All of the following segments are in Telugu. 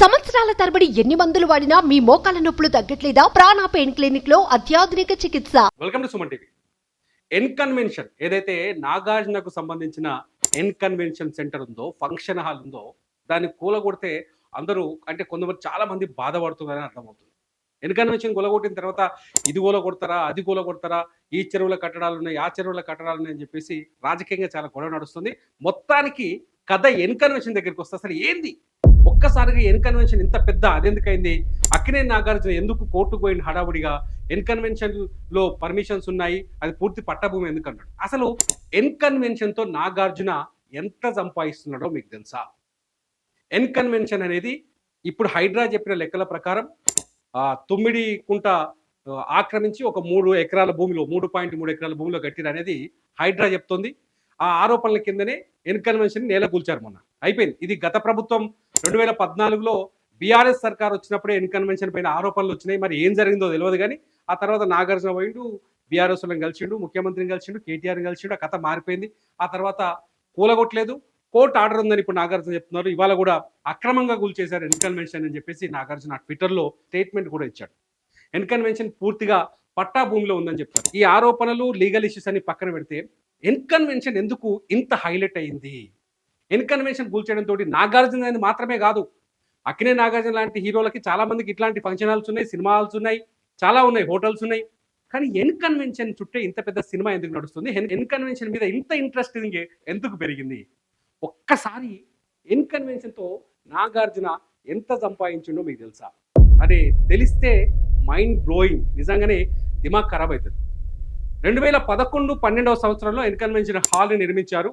సంవత్సరాల తరబడి ఎన్ని మందులు వాడినా మీ మోకాల నొప్పులు తగ్గట్లేదా? ప్రాణ పెయిన్ క్లినిక్లో అత్యాధునిక చికిత్స. Welcome to Suman TV. N convention ఏదైతే నాగార్జునకు సంబంధించిన ఎన్కన్వెన్షన్ సెంటర్ ఉందో ఫంక్షన్ హాల్ ఉందో దాన్ని కూలగొడితే అందరూ అంటే కొంతమంది చాలా మంది బాధపడుతున్నారని అర్థమవుతుంది. ఎన్కన్వెన్షన్ కూలగొట్టిన తర్వాత ఇది కూలగొడతారా అది కూలగొడతారా ఈ చెరువుల కట్టడాలు ఉన్నాయి ఆ చెరువుల కట్టడాలు ఉన్నాయి అని చెప్పేసి రాజకీయంగా చాలా గొడవ నడుస్తుంది. మొత్తానికి కథ ఎన్కన్వెన్షన్ దగ్గరికి వస్తే అసలు ఏంది? ఒక్కసారిగా ఎన్కన్వెన్షన్ ఇంత పెద్ద? అదెందుకైంది? అక్కినే నాగార్జున ఎందుకు కోర్టుకు పోయిన హడావుడిగా? ఎన్కన్వెన్షన్లో పర్మిషన్స్ ఉన్నాయి అది పూర్తి పట్టభూమి ఎందుకు అన్నాడు అసలు ఎన్కన్వెన్షన్తో నాగార్జున ఎంత సంపాదిస్తున్నాడో మీకు తెలుసా? ఎన్కన్వెన్షన్ అనేది ఇప్పుడు హైడ్రా చెప్పిన లెక్కల ప్రకారం ఆ, తొమ్మిది కుంట ఆక్రమించి ఒక మూడు ఎకరాల భూమిలో మూడు పాయింట్ మూడు ఎకరాల భూమిలో కట్టిరు అనేది హైడ్రా చెప్తోంది. ఆ ఆరోపణల కిందనే ఎన్కన్వెన్షన్ నేల కూల్చారు మొన్న. అయిపోయింది. ఇది గత ప్రభుత్వం రెండు వేల పద్నాలుగులో బీఆర్ఎస్ సర్కార్ వచ్చినప్పుడే ఎన్కన్వెన్షన్ పైన ఆరోపణలు వచ్చినాయి మరి ఏం జరిగిందో తెలియదు కానీ ఆ తర్వాత నాగార్జున పోయిండు బీఆర్ఎస్ వాళ్ళని కలిసిండు ముఖ్యమంత్రిని కలిసిండు కేటీఆర్ని కలిసిండు ఆ కథ మారిపోయింది. ఆ తర్వాత కూలగొట్టలేదు కోర్టు ఆర్డర్ ఉందని ఇప్పుడు నాగార్జున చెప్తున్నారు ఇవాళ కూడా అక్రమంగా కూల్చేశారు ఎన్కన్వెన్షన్ అని చెప్పేసి నాగార్జున ట్విట్టర్లో స్టేట్మెంట్ కూడా ఇచ్చాడు. ఎన్కన్వెన్షన్ పూర్తిగా పట్టా భూమిలో ఉందని చెప్తారు. ఈ ఆరోపణలు లీగల్ ఇష్యూస్ అని పక్కన పెడితే ఎన్కన్వెన్షన్ ఎందుకు ఇంత హైలైట్ అయింది? ఇన్కన్వెన్షన్ కూల్చేయడం తోటి నాగార్జున అని మాత్రమే కాదు. అక్కినే నాగార్జున లాంటి హీరోలకి చాలా మందికి ఇట్లాంటి ఫంక్షన్ హాల్స్ ఉన్నాయి సినిమా హాల్స్ ఉన్నాయి చాలా ఉన్నాయి హోటల్స్ ఉన్నాయి. కానీ ఎన్ కన్వెన్షన్ చుట్టే ఇంత పెద్ద సినిమా ఎందుకు నడుస్తుంది? ఎన్కన్వెన్షన్ ఎన్ కన్వెన్షన్ మీద ఇంత ఇంట్రెస్టింగ్ ఎందుకు పెరిగింది? ఒక్కసారి ఎన్ కన్వెన్షన్తో నాగార్జున ఎంత సంపాదించిండో మీకు తెలుసా? అదే తెలిస్తే మైండ్ బ్లోయింగ్ నిజంగానే దిమాగ్ ఖరాబ్ అవుతుంది. రెండు వేల పదకొండు పన్నెండవ సంవత్సరంలో ఎన్ కన్వెన్షన్ హాల్ని నిర్మించారు.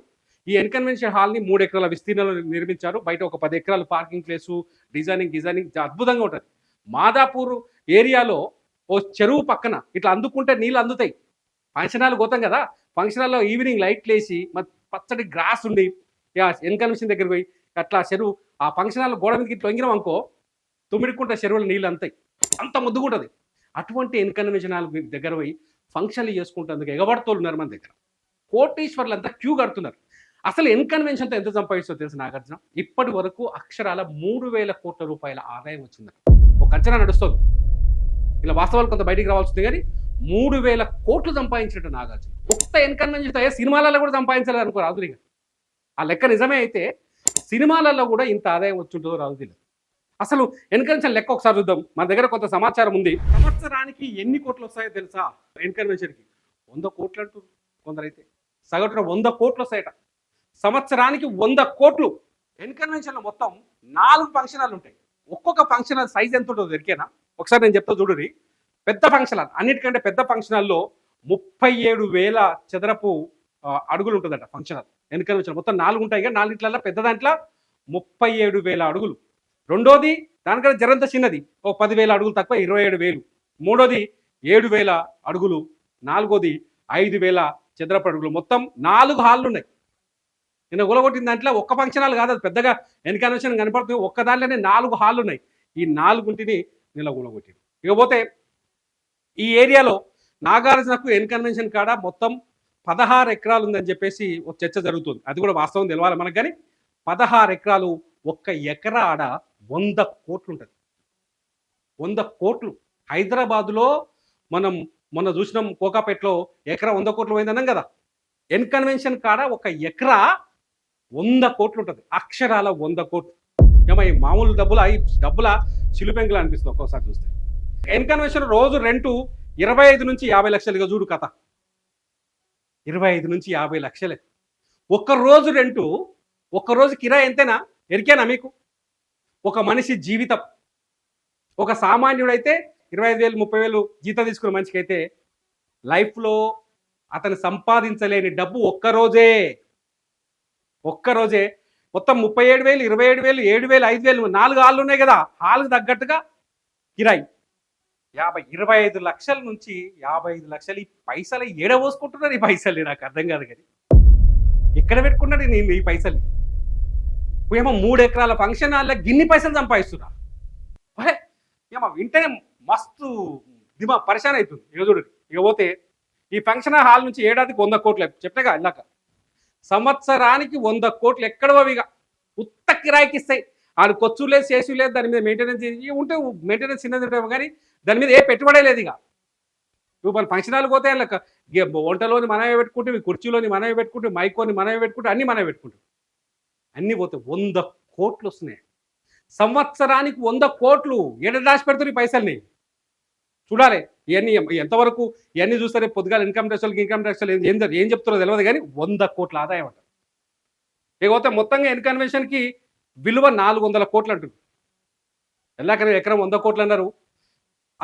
ఈ ఎన్కన్వెన్షన్ హాల్ని మూడు ఎకరాల విస్తీర్ణంలో నిర్మించారు. బయట ఒక పది ఎకరాల పార్కింగ్ ప్లేసు డిజైనింగ్ డిజైనింగ్ అద్భుతంగా ఉంటుంది. మాదాపూర్ ఏరియాలో ఓ చెరువు పక్కన ఇట్లా అందుకుంటే నీళ్ళు అందుతాయి. ఫంక్షన్ హాల్ పోతాం కదా ఫంక్షన్ హాల్లో ఈవినింగ్ లైట్లు వేసి మరి పచ్చడి గ్రాస్ ఉండి ఎన్కన్వెన్షన్ ఎన్ దగ్గర పోయి అట్లా చెరువు ఆ ఫంక్షన్ హాల్ గోడ మీదకి ఇట్లా వంగినాం అనుకో తుమ్మిడికుంట చెరువులో నీళ్ళు అంతాయి. అంత ముద్దుగుంటుంది అటువంటి ఎన్కన్వెన్షన్ హాల్ దగ్గర పోయి ఫంక్షన్లు చేసుకుంటేందుకు ఎగబడుతోళ్ళు ఉన్నారు మన దగ్గర. కోటీశ్వర్లు అంతా క్యూ కడుతున్నారు. అసలు ఎన్కన్వెన్షన్తో ఎంత సంపాదించో తెలుసు నాగార్జున? ఇప్పటి వరకు అక్షరాల మూడు వేల కోట్ల రూపాయల ఆదాయం వచ్చిందని ఒక అంచనా నడుస్తుంది. ఇలా వాస్తవాలు కొంత బయటికి రావాల్సింది కానీ మూడు వేల కోట్లు సంపాదించినట్టు నాగార్జున. ఒక్క ఎన్కన్వెన్షన్ అయ్యే సినిమాలలో కూడా సంపాదించలేదు అనుకో రాదు ఇక. ఆ లెక్క నిజమే అయితే సినిమాలలో కూడా ఇంత ఆదాయం వచ్చింటుందో రాదు అసలు ఎన్కన్వెన్షన్ లెక్క ఒకసారి చూద్దాం. మన దగ్గర కొంత సమాచారం ఉంది. సంవత్సరానికి ఎన్ని కోట్లు వస్తాయో తెలుసా? ఎన్కన్వెన్షన్కి వంద కోట్లు అంటూ కొందరైతే. సగటున వంద కోట్లు వస్తాయట. సంవత్సరానికి వంద కోట్లు. ఎన్కన్వెన్షన్లో మొత్తం నాలుగు ఫంక్షన్ హాల్ ఉంటాయి. ఒక్కొక్క ఫంక్షన్ హాల్ సైజ్ ఎంత ఉంటుందో దొరికేనా? ఒకసారి నేను చెప్తా చూడురి పెద్ద ఫంక్షన్ హాల్ అన్నిటికంటే పెద్ద ఫంక్షన్ హాల్లో ముప్పై ఏడు వేల చదరపు అడుగులు ఉంటుందంట ఫంక్షన్ హాల్ ఎన్కన్వెన్షన్ మొత్తం నాలుగు ఉంటాయి కదా నాలుగిట్లలో పెద్ద దాంట్లో ముప్పై ఏడు వేల అడుగులు. రెండోది దానికంటే జరంత చిన్నది. ఓ పదివేల అడుగులు తక్కువ ఇరవై ఏడు వేలు. మూడోది ఏడు వేల అడుగులు. నాలుగోది ఐదు వేల చదరపు అడుగులు. మొత్తం నాలుగు హాళ్ళు ఉన్నాయి నిన్న గులగొట్టిన దాంట్లో ఒక్క ఫంక్షన్ హాల్ కాదు అది పెద్దగా ఎన్కన్వెన్షన్ కనపడుతుంది. ఒక్క దాంట్లోనే నాలుగు హాళ్ళు ఉన్నాయి. ఈ నాలుగుంటిని నిన్న గులగొట్టింది ఇకపోతే ఈ ఏరియాలో నాగార్జునకు ఎన్కన్వెన్షన్ కాడ మొత్తం పదహారు ఎకరాలు ఉందని చెప్పేసి ఒక చర్చ జరుగుతుంది. అది కూడా వాస్తవం తెలవాలి మనకు కానీ పదహారు ఎకరాలు ఒక్క ఎకరా ఆడ వంద కోట్లు ఉంటుంది వంద కోట్లు. హైదరాబాదులో మనం మొన్న చూసినాం కోకాపేటలో ఎకరా వంద కోట్లు పోయిందన్నాం కదా. ఎన్ కన్వెన్షన్ కాడ ఒక ఎకరా వంద కోట్లు ఉంటుంది అక్షరాల వంద కోట్లు. ఏమో ఈ మామూలు డబ్బుల ఈ డబ్బుల చిలుపెంకులు అనిపిస్తుంది ఒక్కోసారి చూస్తే. ఎన్కన్వెన్షన్ రోజు రెంటు ఇరవై ఐదు నుంచి యాభై లక్షలుగా చూడు కథ. ఇరవై ఐదు నుంచి యాభై లక్షలే. ఒక్క రోజు రెంటు ఒక్క రోజు కిరాయి ఎంతేనా? ఎరికేనా మీకు? ఒక మనిషి జీవితం. ఒక సామాన్యుడైతే ఇరవై ఐదు వేలు ముప్పై వేలు జీతం తీసుకున్న మనిషికి అయితే లైఫ్లో అతను సంపాదించలేని డబ్బు ఒక్కరోజే ఒక్కరోజే మొత్తం ముప్పై ఏడు వేలు ఇరవై ఏడు వేలు ఏడు వేలు ఐదు వేలు నాలుగు హాళ్ళు ఉన్నాయి కదా. హాల్కి తగ్గట్టుగా కిరాయి. యాభై ఇరవై ఐదు లక్షల నుంచి యాభై ఐదు లక్షలు ఈ పైసలు ఏడ పోసుకుంటున్నారు ఈ పైసలు నాకు అర్థం కాదు కానీ. ఎక్కడ పెట్టుకున్నాడు నేను ఈ పైసలు ఏమో మూడు ఎకరాల ఫంక్షన్ హాల్లో గిన్ని పైసలు సంపాదిస్తున్నా. ఏమో వింటేనే మస్తు దిమా పరిశాన్ అవుతుంది. ఇక ఇక పోతే ఈ ఫంక్షన్ హాల్ నుంచి ఏడాదికి వంద కోట్లు చెప్పాగా ఇందాక. సంవత్సరానికి వంద కోట్లు ఎక్కడో ఇక. ఉత్త కిరాయికి ఇస్తాయి. ఆడు ఖర్చు లేదు చేసి లేదు దాని మీద మెయింటెనెన్స్ ఉంటే మెయింటెనెన్స్ చిన్నది కానీ దాని మీద ఏ పెట్టుబడే లేదు ఇక. ఇప్పుడు మన ఫంక్షన్ హాల్ పోతే వంటలోని మనమే పెట్టుకుంటే కుర్చీలోని మనమే పెట్టుకుంటే మైకోని మనమే పెట్టుకుంటే అన్ని మనమే పెట్టుకుంటాం. అన్నీ పోతే వంద కోట్లు వస్తున్నాయి. సంవత్సరానికి వంద కోట్లు. ఎడ దాచి పెడుతున్నారు ఈ పైసల్ని? చూడాలి. ఇవన్నీ ఎంతవరకు ఇవన్నీ చూస్తారే పొద్దుగాల ఇన్కమ్ ట్యాక్స్ వాళ్ళకి ఇన్కమ్ ట్యాక్స్ ఏం ఏం చెప్తారో తెలియదు కానీ వంద కోట్ల ఆదాయం అంటారు ఇకపోతే మొత్తంగా ఇన్కన్వెన్షన్కి విలువ నాలుగు వందల కోట్లు అంటుంది ఎల్లాకనే ఎకరం వంద కోట్లు అన్నారు.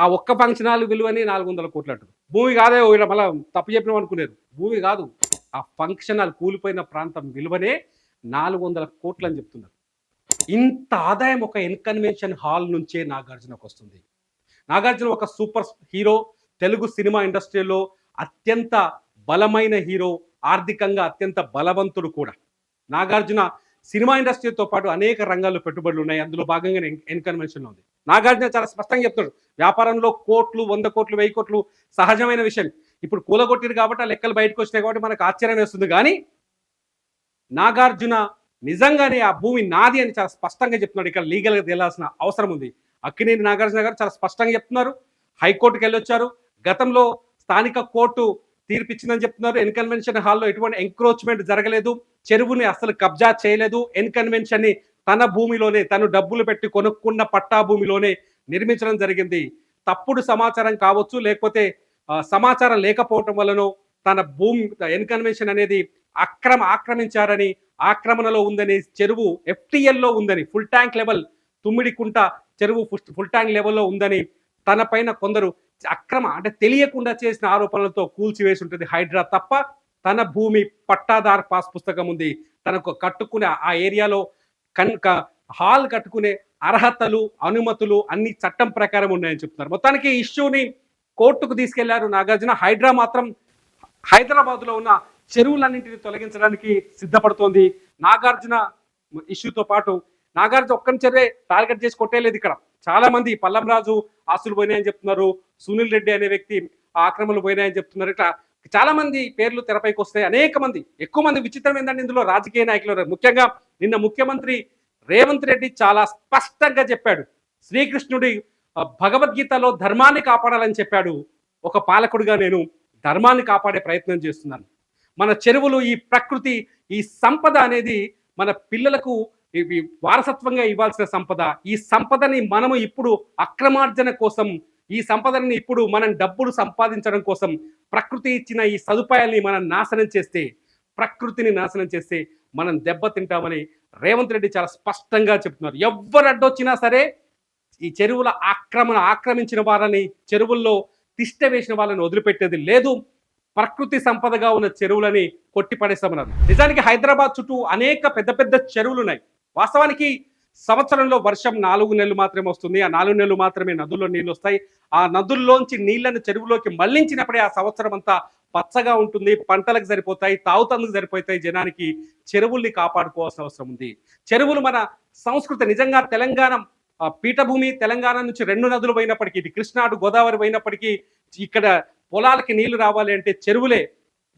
ఆ ఒక్క ఫంక్షన్ హాల్ విలువని నాలుగు వందల కోట్లు అంటారు భూమి కాదే ఇలా మళ్ళీ తప్పు చెప్పినాం అనుకునేది భూమి కాదు ఆ ఫంక్షన్ హాల్ కూలిపోయిన ప్రాంతం విలువనే నాలుగు వందల కోట్లు అని చెప్తున్నారు. ఇంత ఆదాయం ఒక ఇన్కన్వెన్షన్ హాల్ నుంచే నాగార్జునకు వస్తుంది. నాగార్జున ఒక సూపర్ హీరో తెలుగు సినిమా ఇండస్ట్రీలో అత్యంత బలమైన హీరో ఆర్థికంగా అత్యంత బలవంతుడు కూడా. నాగార్జున సినిమా ఇండస్ట్రీతో పాటు అనేక రంగాల్లో పెట్టుబడులు ఉన్నాయి. అందులో భాగంగా ఎన్కన్వెన్షన్లో ఉంది. నాగార్జున చాలా స్పష్టంగా చెప్తాడు వ్యాపారంలో కోట్లు వంద కోట్లు వెయ్యి కోట్లు సహజమైన విషయం. ఇప్పుడు కూలగొట్టిరు కాబట్టి ఆ లెక్కలు బయటకు వచ్చినాయి కాబట్టి మనకు ఆశ్చర్యం వేస్తుంది. కానీ నాగార్జున నిజంగానే ఆ భూమి నాది అని చాలా స్పష్టంగా చెప్తున్నాడు. ఇక్కడ లీగల్గా తేలాల్సిన అవసరం ఉంది. అక్కినేని నాగార్జున గారు చాలా స్పష్టంగా చెప్తున్నారు. హైకోర్టుకి వెళ్ళొచ్చారు. గతంలో స్థానిక కోర్టు తీర్పిచ్చిందని చెప్తున్నారు. ఎన్కన్వెన్షన్ హాల్లో ఎటువంటి ఎంక్రోచ్మెంట్ జరగలేదు. చెరువుని అసలు కబ్జా చేయలేదు. ఎన్కన్వెన్షన్ని తన భూమిలోనే తను డబ్బులు పెట్టి కొనుక్కున్న పట్టా భూమిలోనే నిర్మించడం జరిగింది. తప్పుడు సమాచారం కావచ్చు లేకపోతే సమాచారం లేకపోవటం వలనో తన భూమి ఎన్కన్వెన్షన్ అనేది అక్రమ ఆక్రమించారని ఆక్రమణలో ఉందని చెరువు ఎఫ్టీఎల్లో ఉందని ఫుల్ ట్యాంక్ లెవెల్ తుమ్మిడికుంట చెరువు ఫుల్- ఫుల్ ట్యాంక్ లెవెల్లో ఉందని తనపైన కొందరు అక్రమ అంటే తెలియకుండా చేసిన ఆరోపణలతో కూల్చివేసి ఉంటుంది హైడ్రా తప్ప తన భూమి పట్టాదార్ పాస్ పుస్తకం ఉంది. తనకు కట్టుకునే ఆ ఏరియాలో కన్ హాల్ కట్టుకునే అర్హతలు అనుమతులు అన్ని చట్టం ప్రకారం ఉన్నాయని చెప్తున్నారు. మొత్తానికి ఇష్యూని కోర్టుకు తీసుకెళ్ళారు నాగార్జున. హైడ్రా మాత్రం హైదరాబాద్లో ఉన్న చెరువులన్నింటిని తొలగించడానికి సిద్ధపడుతోంది. నాగార్జున ఇష్యూతో పాటు నాగార్జున ఒక్కని చెరువే టార్గెట్ చేసి కొట్టేయలేదు ఇక్కడ. చాలా మంది పల్లం రాజు ఆస్తులు పోయినాయని చెప్తున్నారు సునీల్ రెడ్డి అనే వ్యక్తి ఆక్రమణలు పోయినాయని చెప్తున్నారు. ఇట్లా చాలా మంది పేర్లు తెరపైకి వస్తాయి అనేక మంది ఎక్కువ మంది విచిత్రం ఏంటంటే ఇందులో రాజకీయ నాయకులు ముఖ్యంగా నిన్న ముఖ్యమంత్రి రేవంత్ రెడ్డి చాలా స్పష్టంగా చెప్పాడు. శ్రీకృష్ణుడి భగవద్గీతలో ధర్మాన్ని కాపాడాలని చెప్పాడు. ఒక పాలకుడిగా నేను ధర్మాన్ని కాపాడే ప్రయత్నం చేస్తున్నాను. మన చెరువులు ఈ ప్రకృతి ఈ సంపద అనేది మన పిల్లలకు ఇవి వారసత్వంగా ఇవ్వాల్సిన సంపద. ఈ సంపదని మనము ఇప్పుడు అక్రమార్జన కోసం ఈ సంపదని ఇప్పుడు మనం డబ్బులు సంపాదించడం కోసం ప్రకృతి ఇచ్చిన ఈ సదుపాయాల్ని మనం నాశనం చేస్తే ప్రకృతిని నాశనం చేస్తే మనం దెబ్బతింటామని రేవంత్ రెడ్డి చాలా స్పష్టంగా చెప్తున్నారు. ఎవ్వరు అడ్డొచ్చినా సరే ఈ చెరువుల ఆక్రమణ ఆక్రమించిన వాళ్ళని చెరువుల్లో తిష్ట వేసిన వాళ్ళని వదిలిపెట్టేది లేదు. ప్రకృతి సంపదగా ఉన్న చెరువులని కొట్టిపడేస్తామన్నారు. నిజానికి హైదరాబాద్ చుట్టూ అనేక పెద్ద పెద్ద చెరువులు ఉన్నాయి వాస్తవానికి సంవత్సరంలో వర్షం నాలుగు నెలలు మాత్రమే వస్తుంది. ఆ నాలుగు నెలలు మాత్రమే నదుల్లో నీళ్ళు వస్తాయి ఆ నదుల్లోంచి నీళ్ళను చెరువులోకి మళ్ళించినప్పుడే ఆ సంవత్సరం అంతా పచ్చగా ఉంటుంది. పంటలకు సరిపోతాయి తాగుతందుకు సరిపోతాయి జనానికి. చెరువుల్ని కాపాడుకోవాల్సిన అవసరం ఉంది. చెరువులు మన సంస్కృతి నిజంగా తెలంగాణ పీఠభూమి తెలంగాణ నుంచి రెండు నదులు పోయినప్పటికీ ఇది కృష్ణాడు గోదావరి పోయినప్పటికీ ఇక్కడ పొలాలకి నీళ్ళు రావాలి అంటే చెరువులే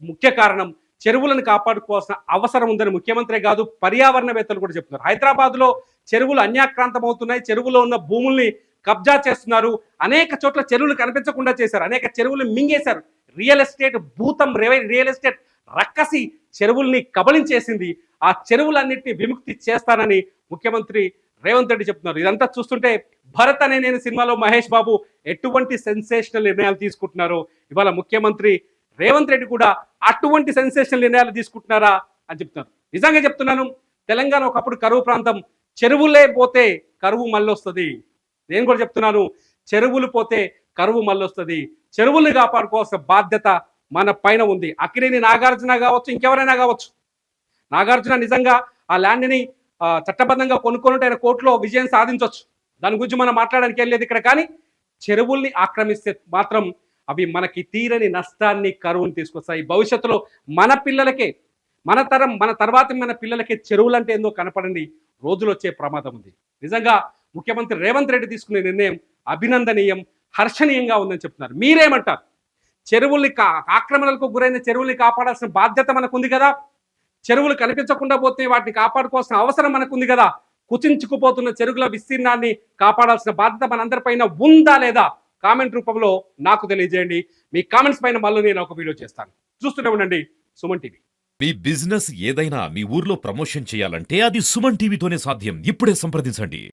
ముఖ్య కారణం. చెరువులను కాపాడుకోవాల్సిన అవసరం ఉందని ముఖ్యమంత్రి కాదు పర్యావరణవేత్తలు కూడా చెప్తున్నారు. హైదరాబాద్లో చెరువులు అన్యాక్రాంతం అవుతున్నాయి చెరువులో ఉన్న భూముల్ని కబ్జా చేస్తున్నారు. అనేక చోట్ల చెరువులు కనిపించకుండా చేశారు. అనేక చెరువులు మింగేశారు. రియల్ ఎస్టేట్ భూతం రేవై- రియల్ ఎస్టేట్ రక్కసి చెరువుల్ని కబళించేసింది. ఆ చెరువులన్నింటినీ విముక్తి చేస్తానని ముఖ్యమంత్రి రేవంత్ రెడ్డి చెప్తున్నారు. ఇదంతా చూస్తుంటే భరత్ అనే నేను సినిమాలో మహేష్ బాబు ఎటువంటి సెన్సేషనల్ నిర్ణయాలు తీసుకుంటున్నారో ఇవాళ ముఖ్యమంత్రి రేవంత్ రెడ్డి కూడా అటువంటి సెన్సేషన్ నిర్ణయాలు తీసుకుంటున్నారా అని చెప్తున్నారు. నిజంగా చెప్తున్నాను తెలంగాణ ఒకప్పుడు కరువు ప్రాంతం చెరువులే పోతే కరువు మళ్ళొస్తుంది. నేను కూడా చెప్తున్నాను చెరువులు పోతే కరువు మళ్ళొస్తుంది. చెరువుల్ని కాపాడుకోవాల్సిన బాధ్యత మన పైన ఉంది. అక్కినేని నాగార్జున కావచ్చు ఇంకెవరైనా కావచ్చు. నాగార్జున నిజంగా ఆ ల్యాండ్ని చట్టబద్ధంగా కొనుక్కొని ఆయన కోర్టులో విజయం సాధించవచ్చు దాని గురించి మనం మాట్లాడడానికి వెళ్ళలేదు ఇక్కడ కానీ చెరువుల్ని ఆక్రమిస్తే మాత్రం అవి మనకి తీరని నష్టాన్ని కరువుని తీసుకొస్తాయి. భవిష్యత్తులో మన పిల్లలకే మన తరం మన తర్వాత మన పిల్లలకే చెరువులు అంటే ఏందో కనపడండి. రోజులు వచ్చే ప్రమాదం ఉంది. నిజంగా ముఖ్యమంత్రి రేవంత్ రెడ్డి తీసుకునే నిర్ణయం అభినందనీయం హర్షణీయంగా ఉందని చెప్తున్నారు. మీరేమంటారు? చెరువుల్ని కా ఆక్రమణలకు గురైన చెరువుల్ని కాపాడాల్సిన బాధ్యత మనకుంది కదా? చెరువులు కనిపించకుండా పోతే వాటిని కాపాడుకోవాల్సిన అవసరం మనకుంది కదా? కుచించుకుపోతున్న చెరువుల విస్తీర్ణాన్ని కాపాడాల్సిన బాధ్యత మనందరిపైన ఉందా లేదా? కామెంట్ రూపంలో నాకు తెలియజేయండి. మీ కామెంట్స్ పైన మళ్ళీ నేను ఒక వీడియో చేస్తాను. చూస్తూనే ఉండండి. సుమన్ టీవీ. మీ బిజినెస్ ఏదైనా మీ ఊర్లో ప్రమోషన్ చేయాలంటే అది సుమన్ టీవీతోనే సాధ్యం. ఇప్పుడే సంప్రదించండి.